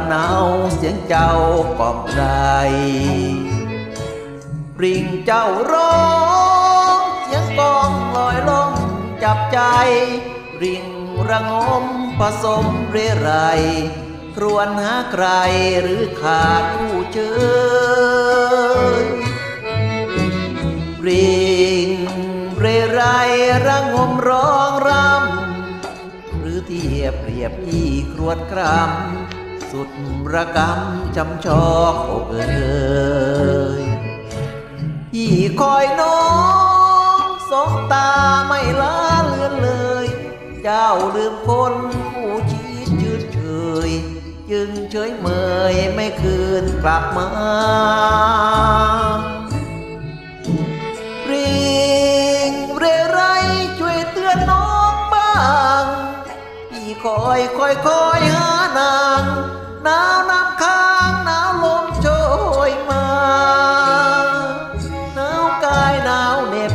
ำหนาเสียงเจ้ากล่อมใจริงเจ้าร้องเสียงกองลอยลงจับใจ ริงระงมผสมเรไรครวนหาใครหรือขาดผู้เชยริงเรไรระงมร้องรำหรือเทียบเปรียบอีครวดครำ สุดระกำจำชอกอกเอ่ยพี่คอยน้องสองตาไม่ล้าเลือนเลย เจ้าลืมคนผู้ชีดชืดเฉยจึงเฉยเมยไม่คืนกลับมาริงเรไรช่วยเตือนน้องบ้างพี่คอยคอยคอยหา นางหนาวน้ำค้างหนาวลมโชยมาหนาวกายหนาวเหน็บ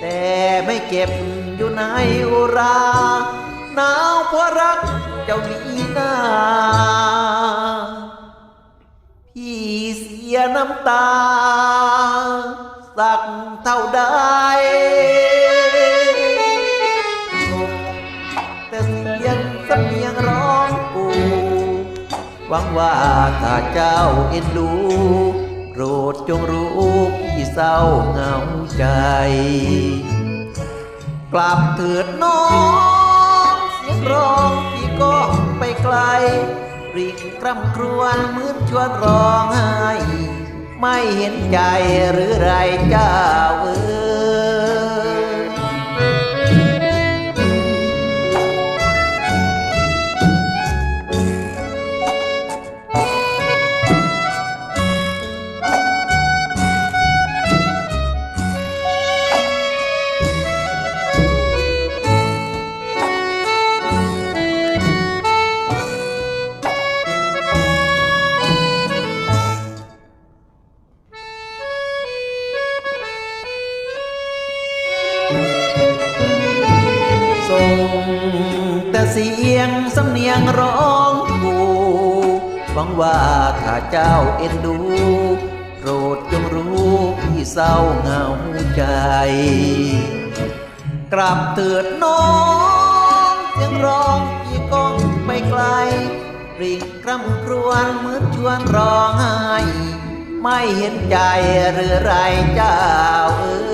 แต่ไม่เก็บอยู่ในอุราหนาวเพราะรักเจ้านีนาพี่เสียน้ำตา สักเท่าใด วังว่าถ้าเจ้าเอ็นดูโปรดจงรู้พี่เศร้าเหงาใจ กลับเถิดน้องเสียงร้องพี่ก็ไปไกลริงกร่ำครวญมือนชวนร้องไห้ ไม่เห็นใจหรือไรเจ้า ง แต่เสียงสำเนียงร้องกูหวังว่าถ้าเจ้าเอ็นดูโปรดจงรู้พี่เศร้าเหงาใจ กลับเถิดน้องเสียงร้องพี่ก้องไปไกลริงกร่ำครวญเหมือนชวนร้องไห้ไม่เห็นใจหรือไรเจ้าเอ๋